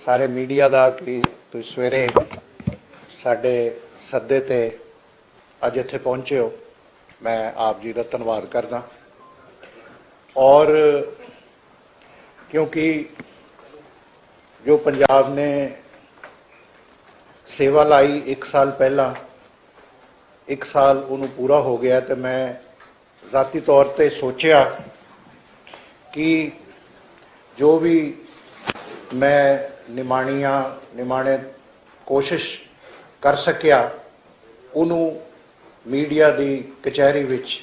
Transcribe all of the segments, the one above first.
ਸਾਰੇ ਮੀਡੀਆ ਦਾ ਕਿ ਤੁਸੀਂ ਸਵੇਰੇ ਸਾਡੇ ਸੱਦੇ ਤੇ ਅੱਜ ਇੱਥੇ ਪਹੁੰਚੇ ਹੋ ਮੈਂ ਆਪ ਜੀ ਦਾ ਧੰਨਵਾਦ ਕਰਦਾ ਔਰ ਕਿਉਂਕਿ ਜੋ ਪੰਜਾਬ ਨੇ ਸੇਵਾ ਲਾਈ 1 ਸਾਲ ਪਹਿਲਾਂ 1 ਸਾਲ ਉਹਨੂੰ ਪੂਰਾ ਹੋ ਗਿਆ ਤੇ ਮੈਂ ذاتی ਤੌਰ ਤੇ ਸੋਚਿਆ ਕਿ ਜੋ ਵੀ ਮੈਂ ਨਿਮਾਣੀਆਂ, ਨਿਮਾਣੇ ਕੋਸ਼ਿਸ਼ ਕਰ ਸਕਿਆ, ਉਹਨੂੰ ਮੀਡੀਆ ਦੀ ਕਚਹਿਰੀ ਵਿੱਚ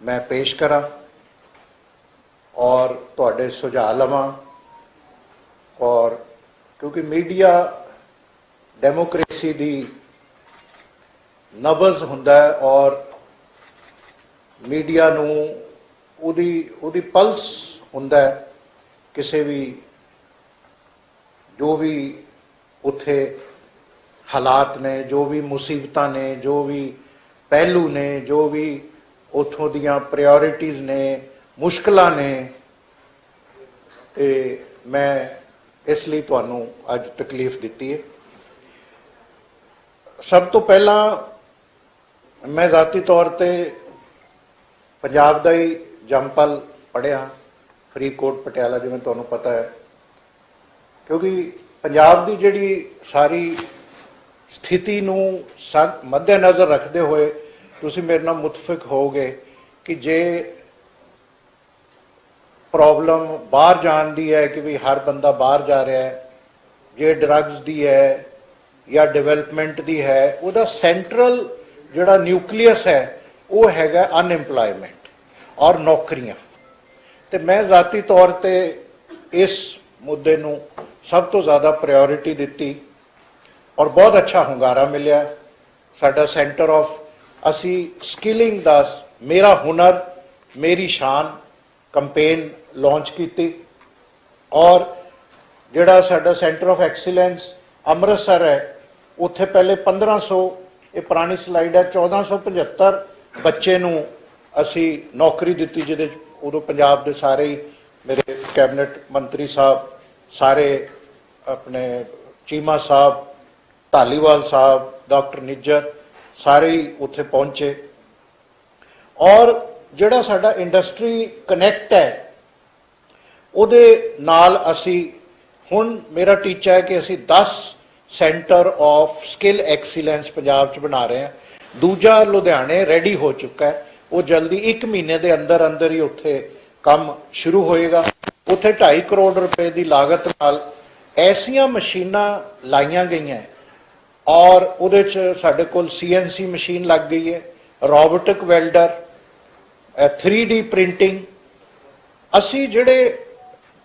ਮੈਂ ਪੇਸ਼ ਕਰਾਂ ਔਰ ਤੁਹਾਡੇ ਸੁਝਾਅ ਲਵਾਂ ਔਰ ਕਿਉਂਕਿ ਮੀਡੀਆ ਡੈਮੋਕ੍ਰੇਸੀ ਦੀ ਨਬਜ਼ ਹੁੰਦਾ ਹੈ ਔਰ ਮੀਡੀਆ ਨੂੰ ਉਹਦੀ ਉਹਦੀ ਪਲਸ ਹੁੰਦਾ ਹੈ ਕਿਸੇ ਵੀ ਜੋ ਵੀ ਉੱਥੇ ਹਾਲਾਤ ਨੇ ਜੋ ਵੀ ਮੁਸੀਬਤਾਂ ਨੇ ਜੋ ਵੀ ਪਹਿਲੂ ਨੇ ਜੋ ਵੀ ਉਥੋਂ ਦੀਆਂ ਪ੍ਰਾਇੋਰਟੀਆਂ ਨੇ ਮੁਸ਼ਕਲਾਂ ਨੇ ਤੇ ਮੈਂ ਇਸ ਲਈ ਤੁਹਾਨੂੰ ਅੱਜ ਤਕਲੀਫ ਦਿੱਤੀ ਹੈ ਸਭ ਤੋਂ ਪਹਿਲਾਂ ਮੈਂ ذاتی ਤੌਰ ਤੇ ਪੰਜਾਬ ਦਾ ਹੀ ਜੰਪਲ ਪੜਿਆ ਫਰੀਦਕੋਟ ਪਟਿਆਲਾ ਜਿਵੇਂ ਤੁਹਾਨੂੰ ਪਤਾ ਹੈ ਕਿਉਂਕਿ ਪੰਜਾਬ ਦੀ ਜਿਹੜੀ ਸਾਰੀ ਸਥਿਤੀ ਨੂੰ ਸਦ- ਮੱਦੇਨਜ਼ਰ ਰੱਖਦੇ ਹੋਏ ਤੁਸੀਂ ਮੇਰੇ ਨਾਲ ਮੁਤਫਿਕ ਹੋਵੋਗੇ ਕਿ ਜੇ ਪ੍ਰੋਬਲਮ ਬਾਹਰ ਜਾਣ ਦੀ ਹੈ ਕਿ ਵੀ ਹਰ ਬੰਦਾ ਬਾਹਰ ਜਾ ਰਿਹਾ ਹੈ ਜੇ ਡਰੱਗਸ ਦੀ ਹੈ ਜਾਂ ਡਿਵੈਲਪਮੈਂਟ ਦੀ ਹੈ ਉਹਦਾ ਸੈਂਟਰਲ ਜਿਹੜਾ ਨਿਊਕਲੀਅਸ ਹੈ ਉਹ ਹੈਗਾ ਅਨਐਮਪਲੋਇਮੈਂਟ ਔਰ ਨੌਕਰੀਆਂ ਤੇ ਮੈਂ ذاتی ਤੌਰ ਤੇ ਇਸ ਮੁੱਦੇ ਨੂੰ ਸਭ ਤੋਂ ਜ਼ਿਆਦਾ ਪ੍ਰਾਇੋਰਟੀ ਦਿੱਤੀ ਔਰ ਬਹੁਤ ਅੱਛਾ ਹੁੰਗਾਰਾ ਮਿਲਿਆ। ਸਾਡਾ ਸੈਂਟਰ ਆਫ ਅਸੀਂ ਸਕਿਲਿੰਗ ਦਾ ਮੇਰਾ ਹੁਨਰ, ਮੇਰੀ ਸ਼ਾਨ ਕੈਂਪੇਨ ਲਾਂਚ ਕੀਤੀ ਔਰ ਜਿਹੜਾ ਸਾਡਾ ਸੈਂਟਰ ਆਫ ਐਕਸੀਲੈਂਸ ਅੰਮ੍ਰਿਤਸਰ ਹੈ, ਉੱਥੇ ਪਹਿਲੇ 1500 ਇਹ ਪੁਰਾਣੀ ਸਲਾਈਡ ਹੈ 1475 ਬੱਚੇ ਨੂੰ ਅਸੀਂ ਨੌਕਰੀ ਦਿੱਤੀ ਜਿਹਦੇ ਉਦੋਂ ਪੰਜਾਬ ਦੇ ਸਾਰੇ ਹੀ ਮੇਰੇ ਕੈਬਨਿਟ ਮੰਤਰੀ ਸਾਹਿਬ ਸਾਰੇ ਆਪਣੇ ਚੀਮਾ ਸਾਹਿਬ, ਢਾਲੀਵਾਲ ਸਾਹਿਬ, ਡਾਕਟਰ ਨਿੱਜਰ ਸਾਰੇ ਹੀ ਉੱਥੇ ਪਹੁੰਚੇ। ਔਰ ਜਿਹੜਾ ਸਾਡਾ ਇੰਡਸਟਰੀ ਕਨੈਕਟ ਹੈ, ਉਹਦੇ ਨਾਲ ਅਸੀਂ ਹੁਣ ਮੇਰਾ ਟੀਚਾ ਹੈ ਕਿ ਅਸੀਂ 10 centre of skill excellence Punjab 'ਚ ਬਣਾ ਰਹੇ ਹਾਂ। ਦੂਜਾ ਲੁਧਿਆਣੇ ਰੈਡੀ ਹੋ ਚੁੱਕਾ ਹੈ। ਉਹ ਜਲਦੀ 1 ਮਹੀਨੇ ਦੇ ਅੰਦਰ ਅੰਦਰ ਹੀ ਉੱਥੇ ਕੰਮ ਸ਼ੁਰੂ ਹੋਏਗਾ। ਉੱਥੇ 2.5 ਕਰੋੜ ਰੁਪਏ ਦੀ ਲਾਗਤ ਨਾਲ ਐਸੀਆਂ ਮਸ਼ੀਨਾਂ ਲਾਈਆਂ ਗਈਆਂ ਔਰ ਉਹਦੇ 'ਚ ਸਾਡੇ ਕੋਲ ਸੀਐਨਸੀ ਮਸ਼ੀਨ ਲੱਗ ਗਈ ਹੈ, ਰੋਬੋਟਿਕ ਵੈਲਡਰ 3D ਪ੍ਰਿੰਟਿੰਗ। ਅਸੀਂ ਜਿਹੜੇ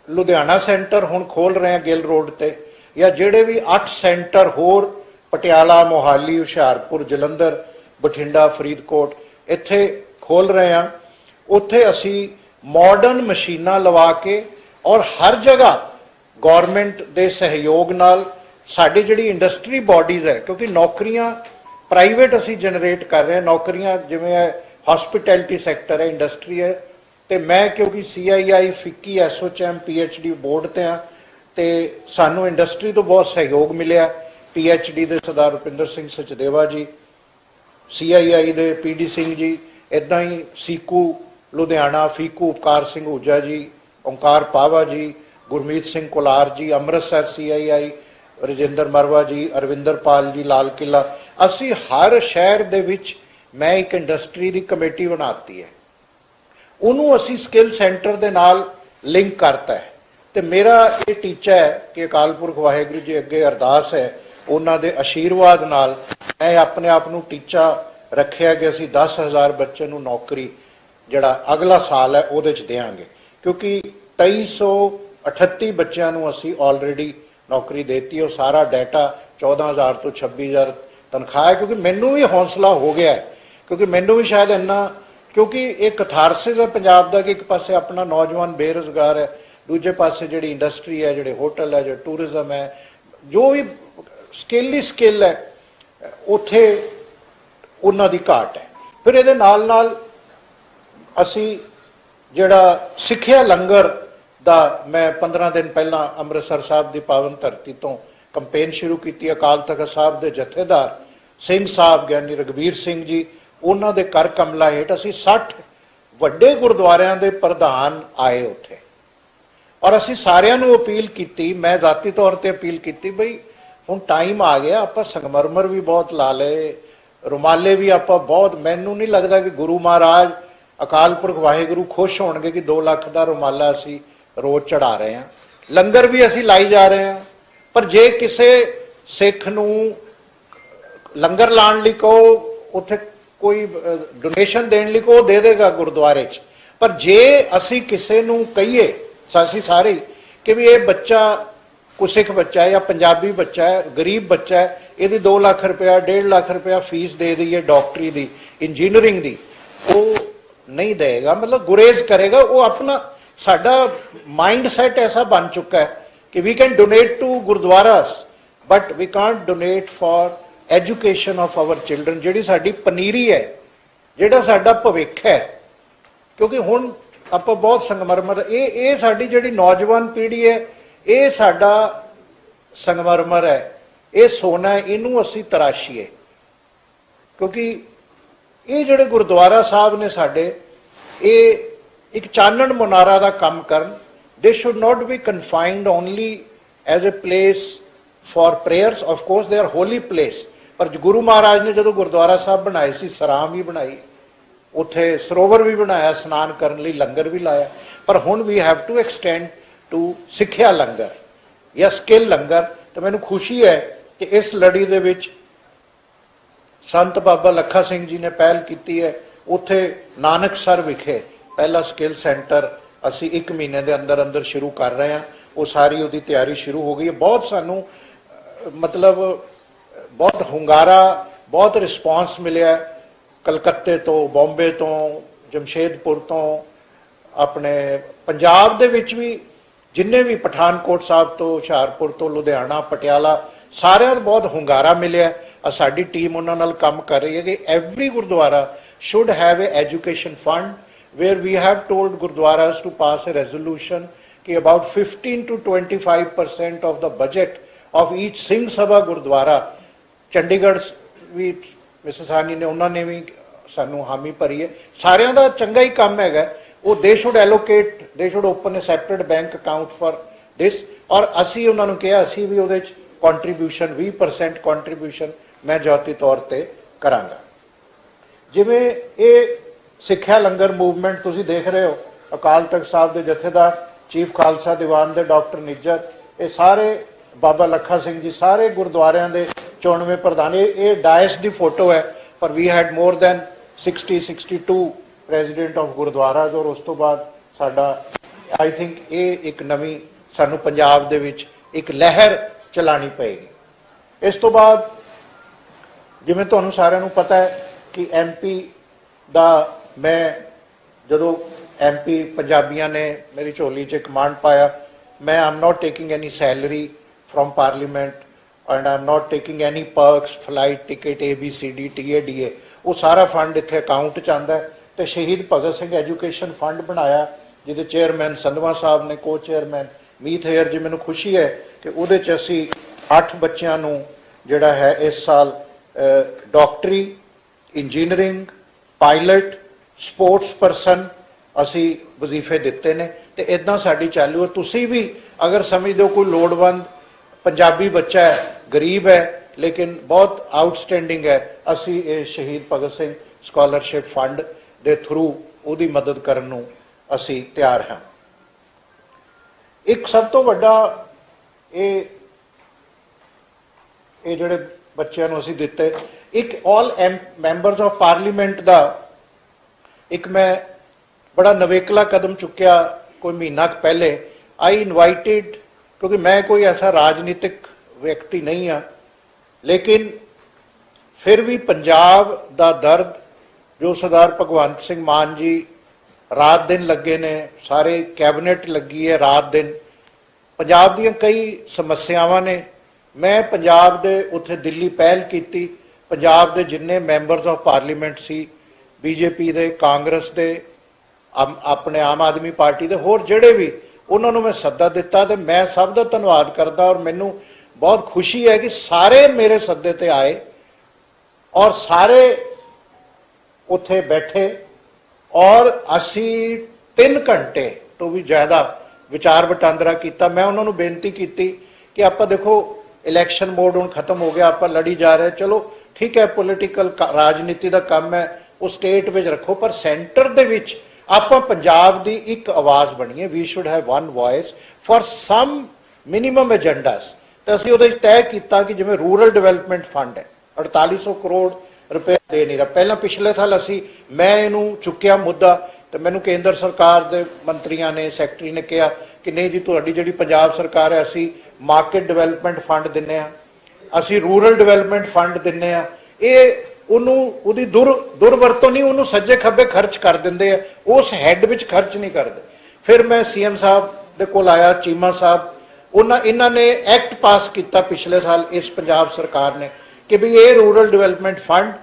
ਲੁਧਿਆਣਾ ਸੈਂਟਰ ਹੁਣ ਖੋਲ ਰਹੇ ਹਾਂ ਗਿੱਲ ਰੋਡ ਤੇ, ਜਾਂ ਜਿਹੜੇ ਵੀ 8 ਸੈਂਟਰ ਹੋਰ, ਪਟਿਆਲਾ, ਮੋਹਾਲੀ, ਹੁਸ਼ਿਆਰਪੁਰ, ਜਲੰਧਰ, ਬਠਿੰਡਾ, ਫਰੀਦਕੋਟ, ਇੱਥੇ ਖੋਲ ਰਹੇ ਹਾਂ। ਉੱਥੇ ਅਸੀਂ ਮਾਡਰਨ ਮਸ਼ੀਨਾਂ ਲਵਾ ਕੇ ਔਰ ਹਰ ਜਗ੍ਹਾ ਗਵਰਨਮੈਂਟ ਦੇ ਸਹਿਯੋਗ ਨਾਲ ਸਾਡੀ ਜਿਹੜੀ ਇੰਡਸਟਰੀ ਬਾਡੀਜ਼ ਹੈ, ਕਿਉਂਕਿ ਨੌਕਰੀਆਂ ਪ੍ਰਾਈਵੇਟ ਅਸੀਂ ਜਨਰੇਟ ਕਰ ਰਹੇ ਹਾਂ, ਨੌਕਰੀਆਂ ਜਿਵੇਂ ਹੈ ਹਸਪਿਟੈਲਿਟੀ ਸੈਕਟਰ ਹੈ ਇੰਡਸਟਰੀ ਹੈ, ਤੇ ਮੈਂ ਕਿਉਂਕਿ CII FICCI ASSOCHAM PHD board ਤੇ ਆ ਤੇ ਸਾਨੂੰ ਇੰਡਸਟਰੀ ਤੋਂ ਬਹੁਤ ਸਹਿਯੋਗ ਮਿਲਿਆ ਪੀਐਚਡੀ ਦੇ ਸਰਦਾਰ ਰੁਪਿੰਦਰ ਸਿੰਘ ਸਚਦੇਵਾ ਜੀ ਸੀਆਈਆਈ ਦੇ ਪੀਡੀ ਸਿੰਘ ਜੀ ਇਦਾਂ ਹੀ ਸੀਕੂ ਲੁਧਿਆਣਾ ਫੀਕੂ ਉਪਕਾਰ ਸਿੰਘ ਊਜਾ ਜੀ, ਓਂਕਾਰ ਪਾਵਾ ਜੀ, ਗੁਰਮੀਤ ਸਿੰਘ ਕੋਲਾਰ ਜੀ, ਅੰਮ੍ਰਿਤਸਰ ਸੀਆਈਆਈ ਰਜਿੰਦਰ ਮਰਵਾ ਜੀ ਅਰਵਿੰਦਰ ਪਾਲ ਜੀ, ਲਾਲ ਕਿਲਾ ਅਸੀਂ ਹਰ ਸ਼ਹਿਰ ਦੇ ਵਿੱਚ ਮੈਂ ਇੱਕ ਇੰਡਸਟਰੀ ਦੀ ਕਮੇਟੀ ਬਣਾਤੀ ਹੈ। ਉਹਨੂੰ ਅਸੀਂ ਸਕਿੱਲ ਸੈਂਟਰ ਦੇ ਨਾਲ ਲਿੰਕ ਕਰਤਾ ਹੈ। ਤੇ ਮੇਰਾ ਇਹ ਟੀਚਾ ਹੈ ਕਿ ਅਕਾਲ ਪੁਰਖ ਵਾਹਿਗੁਰੂ ਜੀ ਅੱਗੇ ਅਰਦਾਸ ਹੈ, ਉਹਨਾਂ ਦੇ ਆਸ਼ੀਰਵਾਦ ਨਾਲ ਮੈਂ ਆਪਣੇ ਆਪ ਨੂੰ ਟੀਚਾ ਰੱਖਿਆ ਕਿ ਅਸੀਂ 10000 ਬੱਚੇ ਨੂੰ ਨੌਕਰੀ ਜਿਹੜਾ ਅਗਲਾ ਸਾਲ ਹੈ, ਉਹਦੇ ਚ ਦੇਵਾਂਗੇ। ਕਿਉਂਕਿ 2338 ਬੱਚਿਆਂ ਨੂੰ ਅਸੀਂ ਆਲਰੇਡੀ ਨੌਕਰੀ ਦੇਤੀ, ਉਹ ਸਾਰਾ ਡਾਟਾ 14000 ਤੋਂ 26000 ਤਨਖਾਹ ਹੈ, ਕਿਉਂਕਿ ਮੈਨੂੰ ਵੀ ਹੌਸਲਾ ਹੋ ਗਿਆ ਹੈ। ਕਿਉਂਕਿ ਮੈਨੂੰ ਵੀ ਸ਼ਾਇਦ ਇੰਨਾ, ਕਿਉਂਕਿ ਇਹ ਕਥਾਰਸਿਸ ਹੈ ਪੰਜਾਬ ਦਾ ਕਿ ਇੱਕ ਪਾਸੇ ਆਪਣਾ ਨੌਜਵਾਨ ਬੇਰੁਜ਼ਗਾਰ ਹੈ, ਦੂਜੇ ਪਾਸੇ ਜਿਹੜੀ ਇੰਡਸਟਰੀ ਹੈ, ਜਿਹੜੇ ਹੋਟਲ ਹੈ, ਜਿਹੜੇ ਟੂਰਿਜ਼ਮ ਹੈ, ਜੋ ਵੀ ਸਕਿੱਲ ਹੀ ਸਕਿੱਲ ਹੈ, ਉੱਥੇ ਉਹਨਾਂ ਦੀ ਘਾਟ ਹੈ। ਫਿਰ ਇਹਦੇ ਨਾਲ ਨਾਲ ਅਸੀਂ ਜਿਹੜਾ ਸਿੱਖਿਆ ਲੰਗਰ ਦਾ ਮੈਂ 15 ਦਿਨ ਪਹਿਲਾਂ ਅੰਮ੍ਰਿਤਸਰ ਸਾਹਿਬ ਦੀ ਪਾਵਨ ਧਰਤੀ ਤੋਂ ਕੰਪੇਨ ਸ਼ੁਰੂ ਕੀਤੀ, ਅਕਾਲ ਤਖਤ ਸਾਹਿਬ ਦੇ ਜਥੇਦਾਰ ਸਿੰਘ ਸਾਹਿਬ ਗਿਆਨੀ ਰਗਵੀਰ ਸਿੰਘ ਜੀ, ਉਹਨਾਂ ਦੇ ਕਰ ਕਮਲਾ ਹੇਠ ਅਸੀਂ 60 ਵੱਡੇ ਗੁਰਦੁਆਰਿਆਂ ਦੇ ਪ੍ਰਧਾਨ ਆਏ ਉੱਥੇ। ਔਰ ਅਸੀਂ ਸਾਰਿਆਂ ਨੂੰ ਅਪੀਲ ਕੀਤੀ, ਮੈਂ ਜ਼ਾਤੀ ਤੌਰ ਤੇ ਅਪੀਲ ਕੀਤੀ ਬਈ, ਹੁਣ ਟਾਈਮ ਆ ਗਿਆ, ਆਪਾਂ ਸੰਗਮਰਮਰ ਵੀ ਬਹੁਤ ਲਾ ਲਏ, ਰੁਮਾਲੇ ਵੀ ਆਪਾਂ ਬਹੁਤ, ਮੈਨੂੰ ਨਹੀਂ ਲੱਗਦਾ ਕਿ ਗੁਰੂ ਮਹਾਰਾਜ ਅਕਾਲ ਪੁਰਖ ਵਾਹਿਗੁਰੂ ਖੁਸ਼ ਹੋਣਗੇ ਕਿ 2 ਲੱਖ ਦਾ ਰੁਮਾਲਾ ਅਸੀਂ ਰੋਜ਼ ਚੜਾ ਰਹੇ ਹਾਂ। ਲੰਗਰ ਵੀ ਅਸੀਂ ਲਾਈ ਜਾ ਰਹੇ ਹਾਂ। ਪਰ ਜੇ ਕਿਸੇ ਸਿੱਖ ਨੂੰ ਲੰਗਰ ਲਾਣ ਲਈ ਕਹੋ, ਉੱਥੇ ਕੋਈ ਡੋਨੇਸ਼ਨ ਦੇਣ ਲਈ ਕਹੋ ਦੇ ਦੇਗਾ ਗੁਰਦੁਆਰੇ 'ਚ। ਪਰ ਜੇ ਅਸੀਂ ਕਿਸੇ ਨੂੰ ਕਹੀਏ ਅਸੀਂ ਸਾਰੇ, ਕਿ ਵੀ ਇਹ ਬੱਚਾ ਕੋਈ ਸਿੱਖ ਬੱਚਾ ਹੈ ਜਾਂ ਪੰਜਾਬੀ ਬੱਚਾ ਹੈ, ਗਰੀਬ ਬੱਚਾ ਹੈ, ਇਹਦੀ 2 ਲੱਖ ਰੁਪਇਆ 1.5 ਲੱਖ ਰੁਪਇਆ ਫੀਸ ਦੇ ਦਈਏ, ਡਾਕਟਰੀ ਦੀ, ਇੰਜੀਨੀਅਰਿੰਗ ਦੀ, ਉਹ ਨਹੀਂ देगा ਮਤਲਬ ਗੁਰੇਜ਼ ਕਰੇਗਾ, ਉਹ ਆਪਣਾ ਸਾਡਾ ਮਾਈਂਡ ਸੈਟ ਐਸਾ ਬਣ ਚੁੱਕਾ ਹੈ ਕਿ we can donate to gurdwara but we can't donate for education of our children ਜਿਹੜੀ ਸਾਡੀ ਪਨੀਰੀ ਹੈ, ਜਿਹੜਾ ਸਾਡਾ ਭਵਿੱਖ ਹੈ। ਕਿਉਂਕਿ ਹੁਣ ਆਪਾਂ ਬਹੁਤ ਸੰਗਮਰਮਰ, ਇਹ ਇਹ ਸਾਡੀ ਜਿਹੜੀ ਨੌਜਵਾਨ ਪੀੜ੍ਹੀ ਹੈ, ਇਹ ਸਾਡਾ ਸੰਗਮਰਮਰ ਹੈ, ਇਹ ਸੋਨਾ ਇਹਨੂੰ ਅਸੀਂ ਤਰਾਸ਼ੀਏ। ਕਿਉਂਕਿ ਇਹ ਜਿਹੜੇ ਗੁਰਦੁਆਰਾ ਸਾਹਿਬ ਨੇ ਸਾਡੇ, ਇਹ ਇੱਕ ਚਾਨਣ ਮੁਨਾਰਾ ਦਾ ਕੰਮ ਕਰਨ। They should not be confined only as a place for prayers of course they are holy place ਪਰ ਗੁਰੂ ਮਹਾਰਾਜ ਨੇ ਜਦੋਂ ਗੁਰਦੁਆਰਾ ਸਾਹਿਬ ਬਣਾਏ ਸੀ, ਸਰਾਮ ਵੀ ਬਣਾਈ, ਉੱਥੇ ਸਰੋਵਰ ਵੀ ਬਣਾਇਆ, ਇਸ਼ਨਾਨ ਕਰਨ ਲਈ ਲੰਗਰ ਵੀ ਲਾਇਆ। ਪਰ ਹੁਣ we have to extend to ਸਿੱਖਿਆ ਲੰਗਰ। ਜਾਂ ਸਕਿੱਲ ਲੰਗਰ। ਤੇ ਮੈਨੂੰ ਖੁਸ਼ੀ ਹੈ ਕਿ ਇਸ ਲੜੀ ਦੇ ਵਿੱਚ ਸੰਤ ਬਾਬਾ ਲੱਖਾ ਸਿੰਘ ਜੀ ਨੇ ਪਹਿਲ ਕੀਤੀ ਹੈ। ਉੱਥੇ ਨਾਨਕਸਰ ਵਿਖੇ ਪਹਿਲਾ ਸਕਿੱਲ ਸੈਂਟਰ ਅਸੀਂ 1 ਮਹੀਨੇ ਦੇ ਅੰਦਰ ਅੰਦਰ ਸ਼ੁਰੂ ਕਰ ਰਹੇ ਹਾਂ। ਉਹ ਸਾਰੀ ਉਹਦੀ ਤਿਆਰੀ ਸ਼ੁਰੂ ਹੋ ਗਈ ਹੈ। ਬਹੁਤ ਸਾਨੂੰ ਮਤਲਬ, ਬਹੁਤ ਹੁੰਗਾਰਾ, ਬਹੁਤ ਰਿਸਪਾਂਸ ਮਿਲਿਆ ਕਲਕੱਤੇ ਤੋਂ, ਬੰਬੇ ਤੋਂ, ਜਮਸ਼ੇਦਪੁਰ ਤੋਂ, ਆਪਣੇ ਪੰਜਾਬ ਦੇ ਵਿੱਚ ਵੀ, ਜਿੰਨੇ ਵੀ ਪਠਾਨਕੋਟ ਸਾਹਿਬ ਤੋਂ, ਹੁਸ਼ਿਆਰਪੁਰ ਤੋਂ, ਲੁਧਿਆਣਾ, ਪਟਿਆਲਾ, ਸਾਰਿਆਂ ਨੂੰ ਬਹੁਤ ਹੁੰਗਾਰਾ ਮਿਲਿਆ ਸਾਡੀ ਟੀਮ ਉਹਨਾਂ ਨਾਲ ਕੰਮ ਕਰ ਰਹੀ ਹੈ ਕਿ every gurdwara should have a education fund where we have told gurdwaras to pass a resolution ਕਿ about 15 to 25% of the budget of each Singh Sabha gurdwara, Chandigarh we Mrs Sahni ਨੇ, ਉਹਨਾਂ ਨੇ ਵੀ ਸਾਨੂੰ ਹਾਮੀ ਭਰੀ ਹੈ। ਸਾਰਿਆਂ ਦਾ ਚੰਗਾ ਹੀ ਕੰਮ ਹੈਗਾ। ਉਹ they should allocate they should open a separate bank account for this ਔਰ ਅਸੀਂ ਉਹਨਾਂ ਨੂੰ ਕਿਹਾ, ਅਸੀਂ ਵੀ ਉਹਦੇ ਚ ਕੰਟਰੀਬਿਊਸ਼ਨ 20% ਕੰਟਰੀਬਿਊਸ਼ਨ ਮੈਂ ਜਾਤੀ ਤੌਰ ਤੇ ਕਰਾਂਗਾ। ਜਿਵੇਂ ਇਹ ਸਿੱਖਿਆ ਲੰਗਰ ਮੂਵਮੈਂਟ ਤੁਸੀਂ ਦੇਖ ਰਹੇ ਹੋ, ਅਕਾਲ ਤਖਤ ਸਾਹਿਬ ਦੇ ਜਥੇਦਾਰ, ਚੀਫ ਖਾਲਸਾ ਦੀਵਾਨ ਦੇ ਡਾਕਟਰ ਨਿੱਜਰ, ਇਹ ਸਾਰੇ ਬਾਬਾ ਲੱਖਾ ਸਿੰਘ ਜੀ, ਸਾਰੇ ਗੁਰਦੁਆਰਿਆਂ ਦੇ 94 ਪ੍ਰਧਾਨ, ਇਹ ਇਹ ਡਾਇਸ ਦੀ ਫੋਟੋ ਹੈ, ਪਰ we had more than 60 62 president of gurdwaras ਔਰ ਉਸ ਤੋਂ ਬਾਅਦ ਸਾਡਾ ਆਈ ਥਿੰਕ ਇਹ ਇੱਕ ਨਵੀਂ, ਸਾਨੂੰ ਪੰਜਾਬ ਦੇ ਵਿੱਚ ਇੱਕ ਲਹਿਰ ਚਲਾਣੀ ਪਏਗੀ। ਇਸ ਤੋਂ ਬਾਅਦ ਜਿਵੇਂ ਤੁਹਾਨੂੰ ਸਾਰਿਆਂ ਨੂੰ ਪਤਾ ਹੈ ਕਿ ਐਮਪੀ ਦਾ ਮੈਂ ਜਦੋਂ ਐਮਪੀ ਪੰਜਾਬੀਆਂ ਨੇ ਮੇਰੀ ਝੋਲੀ 'ਚ ਕਮਾਂਡ ਪਾਇਆ, ਮੈਂ am not taking any salary from Parliament and am not taking any perks flight ticket A B C D T A D A ਉਹ ਸਾਰਾ ਫੰਡ ਇੱਥੇ ਅਕਾਊਂਟ 'ਚ ਆਂਦਾ ਤੇ ਸ਼ਹੀਦ ਭਗਤ ਸਿੰਘ ਐਜੂਕੇਸ਼ਨ ਫੰਡ ਬਣਾਇਆ, ਜਿਹਦੇ ਚੇਅਰਮੈਨ ਸੰਧਵਾ ਸਾਹਿਬ ਨੇ ਕੋ ਚੇਅਰਮੈਨ ਮੀਤ ਹੇਅਰ ਜੀ, ਮੈਨੂੰ ਖੁਸ਼ੀ ਹੈ ਕਿ ਉਹਦੇ 'ਚ ਅਸੀਂ 8 ਬੱਚਿਆਂ ਨੂੰ ਜਿਹੜਾ ਹੈ ਇਸ ਸਾਲ ਡਾਕਟਰੀ ਇੰਜੀਨੀਅਰਿੰਗ ਪਾਇਲਟ ਸਪੋਰਟਸ ਪਰਸਨ ਅਸੀਂ ਵਜ਼ੀਫੇ ਦਿੱਤੇ ਨੇ ਤੇ ਇਦਾਂ ਸਾਡੀ ਚਾਲੂ ਹੈ। ਤੁਸੀਂ ਵੀ ਅਗਰ ਸਮਝਦੇ ਹੋ ਕੋਈ ਲੋੜਵੰਦ ਪੰਜਾਬੀ ਬੱਚਾ ਹੈ, ਗਰੀਬ ਹੈ, ਲੇਕਿਨ ਬਹੁਤ ਆਊਟਸਟੈਂਡਿੰਗ ਹੈ, ਅਸੀਂ ਇਹ ਸ਼ਹੀਦ ਭਗਤ ਸਿੰਘ ਸਕਾਲਰਸ਼ਿਪ ਫੰਡ ਦੇ ਥਰੂ ਉਹਦੀ ਮਦਦ ਕਰਨ ਨੂੰ ਅਸੀਂ ਤਿਆਰ ਹਾਂ। ਇੱਕ ਸਭ ਤੋਂ ਵੱਡਾ ਇਹ ਇਹ ਜਿਹੜੇ ਬੱਚਿਆਂ ਨੂੰ ਅਸੀਂ ਦਿੱਤੇ। ਇੱਕ ਆਲ ਮੈਂਬਰਸ ਆਫ ਪਾਰਲੀਮੈਂਟ ਦਾ ਇੱਕ ਮੈਂ ਬੜਾ ਨਵੇਕਲਾ ਕਦਮ ਚੁੱਕਿਆ ਕੋਈ ਮਹੀਨਾ ਕੁ ਪਹਿਲੇ। ਆਈ ਇਨਵਾਈਟਿਡ ਕਿਉਂਕਿ ਮੈਂ ਕੋਈ ਐਸਾ ਰਾਜਨੀਤਿਕ ਵਿਅਕਤੀ ਨਹੀਂ ਆ ਲੇਕਿਨ ਫਿਰ ਵੀ ਪੰਜਾਬ ਦਾ ਦਰਦ, ਜੋ ਸਰਦਾਰ ਭਗਵੰਤ ਸਿੰਘ ਮਾਨ ਜੀ ਰਾਤ ਦਿਨ ਲੱਗੇ ਨੇ, ਸਾਰੇ ਕੈਬਨਿਟ ਲੱਗੀ ਹੈ ਰਾਤ ਦਿਨ। ਪੰਜਾਬ ਦੀਆਂ ਕਈ ਸਮੱਸਿਆਵਾਂ ਨੇ। ਮੈਂ ਪੰਜਾਬ ਦੇ ਉੱਥੇ ਦਿੱਲੀ ਪਹਿਲ ਕੀਤੀ। ਪੰਜਾਬ ਦੇ ਜਿੰਨੇ ਮੈਂਬਰਸ ਆਫ ਪਾਰਲੀਮੈਂਟ ਸੀ ਬੀਜੇਪੀ ਦੇ, ਕਾਂਗਰਸ ਦੇ ਆਪਣੇ ਆਮ ਆਦਮੀ ਪਾਰਟੀ ਦੇ, ਹੋਰ ਜਿਹੜੇ ਵੀ, ਉਹਨਾਂ ਨੂੰ ਮੈਂ ਸੱਦਾ ਦਿੱਤਾ ਤੇ ਮੈਂ ਸਭ ਦਾ ਧੰਨਵਾਦ ਕਰਦਾ ਔਰ ਮੈਨੂੰ ਬਹੁਤ ਖੁਸ਼ੀ ਹੈ ਕਿ ਸਾਰੇ ਮੇਰੇ ਸੱਦੇ ਤੇ ਆਏ ਔਰ ਸਾਰੇ ਉੱਥੇ ਬੈਠੇ ਔਰ ਅਸੀਂ 3 ਘੰਟੇ ਤੋਂ ਵੀ ਜ਼ਿਆਦਾ ਵਿਚਾਰ ਵਟਾਂਦਰਾ ਕੀਤਾ। ਮੈਂ ਉਹਨਾਂ ਨੂੰ ਬੇਨਤੀ ਕੀਤੀ ਕਿ ਆਪਾਂ ਦੇਖੋ ਇਲੈਕਸ਼ਨ ਮੋਡ ਹੁਣ ਖਤਮ ਹੋ ਗਿਆ, ਆਪਾਂ ਲੜੀ ਜਾ ਰਹੇ, ਚਲੋ ਠੀਕ ਹੈ ਪੋਲਿਟੀਕਲ ਰਾਜਨੀਤੀ ਦਾ ਕੰਮ ਹੈ, ਉਹ ਸਟੇਟ ਵਿੱਚ ਰੱਖੋ, ਪਰ ਸੈਂਟਰ ਦੇ ਵਿੱਚ ਆਪਾਂ ਪੰਜਾਬ ਦੀ ਇੱਕ ਆਵਾਜ਼ ਬਣੀਏ we should have one voice for some minimum agendas ਤੇ ਅਸੀਂ ਉਹਦੇ ਵਿੱਚ ਤੈਅ ਕੀਤਾ ਕਿ ਜਿਵੇਂ ਰੂਰਲ ਡਿਵੈਲਪਮੈਂਟ ਫੰਡ ਹੈ 4800 ਕਰੋੜ ਰੁਪਏ ਦੇ ਨਹੀਂ ਰਿਹਾ। ਪਹਿਲਾਂ ਪਿਛਲੇ ਸਾਲ ਅਸੀਂ, ਮੈਂ ਇਹਨੂੰ ਚੁੱਕਿਆ ਮੁੱਦਾ, ਤੇ ਮੈਨੂੰ ਕੇਂਦਰ ਸਰਕਾਰ ਦੇ ਮੰਤਰੀਆਂ ਨੇ, ਸੈਕਟਰੀ ਨੇ ਕਿਹਾ ਕਿ ਨਹੀਂ ਜੀ, ਤੁਹਾਡੀ ਜਿਹੜੀ ਪੰਜਾਬ ਸਰਕਾਰ ਹੈ, ਅਸੀਂ ਮਾਰਕੀਟ ਡਿਵੈਲਪਮੈਂਟ ਫੰਡ ਦਿੰਨੇ ਆ, ਅਸੀਂ ਰੂਰਲ ਡਿਵੈਲਪਮੈਂਟ ਫੰਡ ਦਿੰਨੇ ਆ, ਇਹ ਉਹਨੂੰ, ਉਹਦੀ ਦੁਰ, ਦੁਰਵਰਤੋਂ ਨਹੀਂ, ਉਹਨੂੰ ਸੱਜੇ ਖੱਬੇ ਖਰਚ ਕਰ ਦਿੰਦੇ ਆ, ਉਸ ਹੈੱਡ ਵਿੱਚ ਖਰਚ ਨਹੀਂ ਕਰਦੇ। ਫਿਰ ਮੈਂ ਸੀਐਮ ਸਾਹਿਬ ਦੇ ਕੋਲ ਆਇਆ, ਚੀਮਾ ਸਾਹਿਬ, ਉਹਨਾਂ, ਇਹਨਾਂ ਨੇ ਐਕਟ ਪਾਸ ਕੀਤਾ ਪਿਛਲੇ ਸਾਲ, ਇਸ ਪੰਜਾਬ ਸਰਕਾਰ ਨੇ, ਕਿ ਵੀ ਇਹ ਰੂਰਲ ਡਿਵੈਲਪਮੈਂਟ ਫੰਡ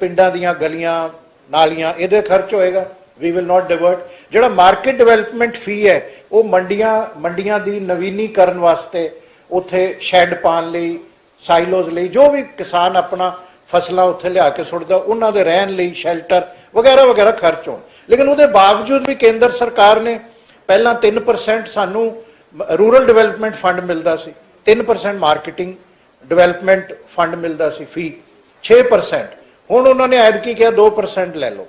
ਪਿੰਡਾਂ ਦੀਆਂ ਗਲੀਆਂ, ਨਾਲੀਆਂ, ਇਹਦੇ ਖਰਚ ਹੋਏਗਾ ਵੀ ਵਿਲ ਨਾਟ ਡਿਵਰਟ ਜਿਹੜਾ ਮਾਰਕੀਟ ਡਿਵੈਲਪਮੈਂਟ ਫੀ ਹੈ ਉਹ ਮੰਡੀਆਂ ਮੰਡੀਆਂ ਦੀ ਨਵੀਨੀਕਰਨ ਵਾਸਤੇ ਉੱਥੇ ਸ਼ੈੱਡ ਪਾਉਣ ਲਈ ਸਾਈਲੋਜ਼ ਲਈ, ਜੋ ਵੀ ਕਿਸਾਨ ਆਪਣਾ ਫਸਲਾਂ ਉੱਥੇ ਲਿਆ ਕੇ ਸੁੱਟਦਾ, ਉਹਨਾਂ ਦੇ ਰਹਿਣ ਲਈ ਸ਼ੈਲਟਰ ਵਗੈਰਾ ਵਗੈਰਾ ਖਰਚ ਹੋਣ। ਲੇਕਿਨ ਉਹਦੇ ਬਾਵਜੂਦ ਵੀ ਕੇਂਦਰ ਸਰਕਾਰ ਨੇ ਪਹਿਲਾਂ 3% ਸਾਨੂੰ ਰੂਰਲ ਡਿਵੈਲਪਮੈਂਟ ਫੰਡ ਮਿਲਦਾ ਸੀ 3% ਮਾਰਕੀਟਿੰਗ ਡਿਵੈਲਪਮੈਂਟ ਫੰਡ ਮਿਲਦਾ ਸੀ ਫੀ 6% ਹੁਣ ਉਹਨਾਂ ਨੇ ਐਤਕੀ ਕਿਹਾ 2% ਲੈ ਲਓ।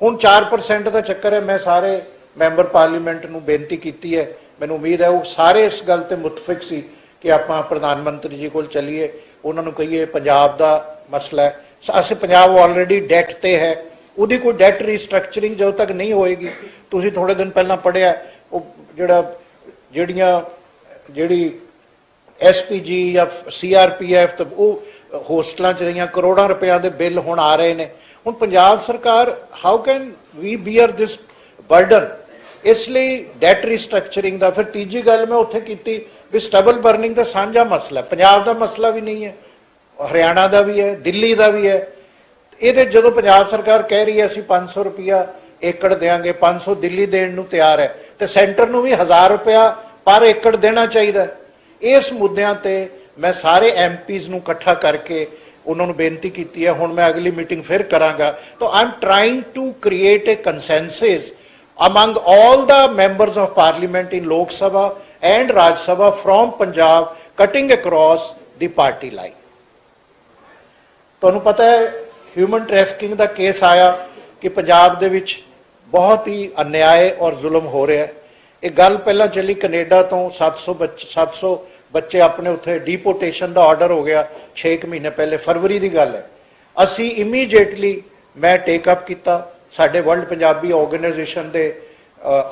ਹੁਣ 4% ਦਾ ਚੱਕਰ ਹੈ, ਮੈਂ ਸਾਰੇ ਮੈਂਬਰ ਪਾਰਲੀਮੈਂਟ ਨੂੰ ਬੇਨਤੀ ਕੀਤੀ ਹੈ। ਮੈਨੂੰ ਉਮੀਦ ਹੈ ਉਹ ਸਾਰੇ ਇਸ ਗੱਲ ਤੇ ਮੁਤਫਿਕ ਸੀ ਕਿ ਆਪਾਂ ਪ੍ਰਧਾਨ ਮੰਤਰੀ ਜੀ ਕੋਲ ਚੱਲੀਏ। ਉਹਨਾਂ ਨੂੰ ਕਹੀਏ ਪੰਜਾਬ ਦਾ ਮਸਲਾ ਹੈ। ਅਸੀਂ ਪੰਜਾਬ ਆਲਰੇਡੀ ਡੈਟ ਤੇ ਹੈ। ਉਹਦੀ ਕੋਈ ਡੈਟ ਰੀਸਟ੍ਰਕਚਰਿੰਗ ਜਦੋਂ ਤੱਕ ਨਹੀਂ ਹੋਏਗੀ, ਤੁਸੀਂ ਥੋੜੇ ਦਿਨ ਪਹਿਲਾਂ ਪੜਿਆ ਉਹ ਜਿਹੜਾ, ਜਿਹੜੀਆਂ, ਜਿਹੜੀ ਐਸਪੀਜੀ ਜਾਂ ਸੀਆਰਪੀਐਫ ਤੇ ਉਹ ਹੋਸਟਲਾਂ ਚ ਰਹੀਆਂ, ਕਰੋੜਾਂ ਰੁਪਿਆਂ ਦੇ ਬਿੱਲ ਹੁਣ ਆ ਰਹੇ ਨੇ। ਹੁਣ ਪੰਜਾਬ ਸਰਕਾਰ how can we bear this burden ਇਸ ਲਈ ਡੈਟ ਰੀਸਟ੍ਰਕਚਰਿੰਗ ਦਾ ਫਿਰ ਤੀਜੀ ਗੱਲ ਮੈਂ ਉੱਥੇ ਕੀਤੀ ਵੀ ਸਟਬਲ ਬਰਨਿੰਗ ਦਾ ਸਾਂਝਾ ਮਸਲਾ ਪੰਜਾਬ ਦਾ ਮਸਲਾ ਵੀ ਨਹੀਂ ਹੈ, ਹਰਿਆਣਾ ਦਾ ਵੀ ਹੈ, ਦਿੱਲੀ ਦਾ ਵੀ ਹੈ। ਇਹਦੇ ਜਦੋਂ ਪੰਜਾਬ ਸਰਕਾਰ ਕਹਿ ਰਹੀ ਹੈ, ਅਸੀਂ 500 ਰੁਪਿਆ ਏਕੜ ਦੇਾਂਗੇ 500 ਦਿੱਲੀ ਦੇਣ ਨੂੰ ਤਿਆਰ ਹੈ, ਤੇ ਸੈਂਟਰ ਨੂੰ ਵੀ 1000 ਰੁਪਿਆ ਪਰ ਏਕੜ ਦੇਣਾ ਚਾਹੀਦਾ ਇਸ ਮੁੱਦਿਆਂ ਤੇ ਮੈਂ ਸਾਰੇ ਐਮਪੀਜ਼ ਨੂੰ ਇਕੱਠਾ ਕਰਕੇ ਉਹਨਾਂ ਨੂੰ ਬੇਨਤੀ ਕੀਤੀ ਹੈ, ਹੁਣ ਮੈਂ ਅਗਲੀ ਮੀਟਿੰਗ ਫਿਰ ਕਰਾਂਗਾ। ਤਾਂ am trying to create a consensus among all the members of parliament in lok sabha and raj sabha from punjab, cutting across the party line. ਤੁਹਾਨੂੰ ਪਤਾ ਹੈ ਹਿਊਮਨ ਟ੍ਰੈਫਿਕਿੰਗ ਦਾ ਕੇਸ ਆਇਆ ਕਿ ਪੰਜਾਬ ਦੇ ਵਿੱਚ ਬਹੁਤ ਹੀ ਅਨਿਆਏ ਔਰ ਜ਼ੁਲਮ ਹੋ ਰਿਹਾ ਹੈ। ਇਹ ਗੱਲ ਪਹਿਲਾਂ ਚੱਲੀ ਕੈਨੇਡਾ ਤੋਂ 700 ਬੱਚੇ 700 ਬੱਚੇ ਆਪਣੇ ਉੱਥੇ ਡੀਪੋਟੇਸ਼ਨ ਦਾ ਆਰਡਰ ਹੋ ਗਿਆ 6 ਮਹੀਨੇ ਪਹਿਲੇ, ਫਰਵਰੀ ਦੀ ਗੱਲ ਹੈ। ਅਸੀਂ ਇਮੀਡੀਏਟਲੀ ਮੈਂ ਟੇਕ ਅਪ ਕੀਤਾ। ਸਾਡੇ ਵਰਲਡ ਪੰਜਾਬੀ ਆਰਗੇਨਾਈਜੇਸ਼ਨ ਦੇ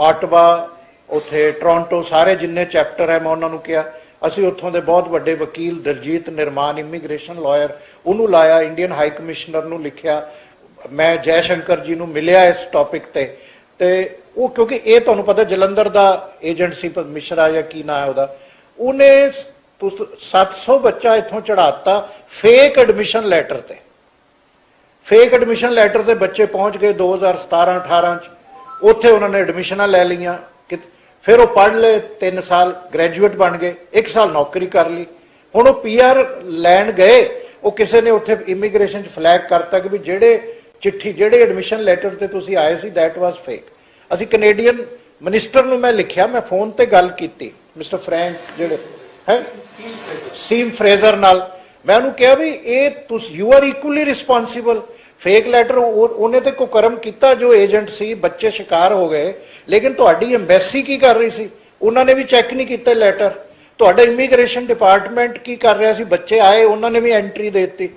ਆਟਵਾ ਉੱਥੇ ਟੋਰਾਂਟੋ ਸਾਰੇ ਜਿੰਨੇ ਚੈਪਟਰ ਹੈ, ਮੈਂ ਉਹਨਾਂ ਨੂੰ ਕਿਹਾ, ਅਸੀਂ ਉੱਥੋਂ ਦੇ ਬਹੁਤ ਵੱਡੇ ਵਕੀਲ ਦਲਜੀਤ ਨਿਰਮਾਨ ਇਮੀਗ੍ਰੇਸ਼ਨ ਲਾਇਰ ਉਹਨੂੰ ਲਾਇਆ ਇੰਡੀਅਨ ਹਾਈ ਕਮਿਸ਼ਨਰ ਨੂੰ ਲਿਖਿਆ, ਮੈਂ ਜੈ ਸ਼ੰਕਰ ਜੀ ਨੂੰ ਮਿਲਿਆ ਇਸ ਟੌਪਿਕ ਤੇ ਤੇ ਉਹ ਕਿਉਂਕਿ ਇਹ ਤੁਹਾਨੂੰ ਪਤਾ ਜਲੰਧਰ ਦਾ ਏਜੰਟ ਸੀ ਮਿਸ਼ਰਾ ਜਾਂ ਕੀ ਨਾਂ ਹੈ ਉਹਦਾ, ਉਹਨੇ ਤੁਸ- 700 ਬੱਚਾ ਇੱਥੋਂ ਚੜਾਤਾ ਫੇਕ ਐਡਮਿਸ਼ਨ ਲੈਟਰ ਤੇ। ਫੇਕ ਐਡਮਿਸ਼ਨ ਲੈਟਰ ਤੇ ਬੱਚੇ ਪਹੁੰਚ ਗਏ 2017 18 ਚ। ਉੱਥੇ ਉਹਨਾਂ ਨੇ ਐਡਮਿਸ਼ਨਾਂ ਲੈ ਲਈਆਂ। ਕਿ- ਫਿਰ ਉਹ ਪੜ੍ਹ ਲਏ 3 ਸਾਲ ਗ੍ਰੈਜੂਏਟ ਬਣ ਗਏ 1 ਸਾਲ ਨੌਕਰੀ ਕਰ ਲਈ। ਹੁਣ ਉਹ ਪੀਆਰ ਲੈਣ ਗਏ, ਉਹ ਕਿਸੇ ਨੇ ਉੱਥੇ ਇਮੀਗ੍ਰੇਸ਼ਨ ਚ ਫਲੈਗ ਕਰਤਾ ਕਿ ਵੀ ਜਿਹੜੇ ਚਿੱਠੀ, ਜਿਹੜੇ ਐਡਮਿਸ਼ਨ ਲੈਟਰ ਤੇ ਤੁਸੀਂ ਆਏ ਸੀ, that was ਫੇਕ ਅਸੀਂ ਕੈਨੇਡੀਅਨ ਮਿਨਿਸਟਰ ਨੂੰ ਮੈਂ ਲਿਖਿਆ, ਮੈਂ ਫੋਨ ਤੇ ਗੱਲ ਕੀਤੀ, ਮਿਸਟਰ ਫਰੈਂਕ ਜਿਹੜੇ ਹੈ? ਸੀਮ ਫਰੇਜ਼ਰ ਨਾਲ। ਮੈਂ ਉਹਨੂੰ ਕਿਹਾ ਵੀ ਇਹ ਤੁਸੀਂ you are equally responsible fake letter ਉਹਨੇ ਤੇ ਕੁਕਰਮ ਕੀਤਾ ਜੋ ਏਜੰਟ ਸੀ, ਬੱਚੇ ਸ਼ਿਕਾਰ ਹੋ ਗਏ। ਲੇਕਿਨ ਤੁਹਾਡੀ ਐਮਬੈਸੀ ਕੀ ਕਰ ਰਹੀ ਸੀ? ਉਹਨਾਂ ਨੇ ਵੀ ਚੈੱਕ ਨਹੀਂ ਕੀਤਾ ਲੈਟਰ ਤੁਹਾਡਾ ਇਮੀਗ੍ਰੇਸ਼ਨ ਡਿਪਾਰਟਮੈਂਟ ਕੀ ਕਰ ਰਿਹਾ ਸੀ? ਬੱਚੇ ਆਏ, ਉਹਨਾਂ ਨੇ ਵੀ ਐਂਟਰੀ ਦੇ ਦਿੱਤੀ।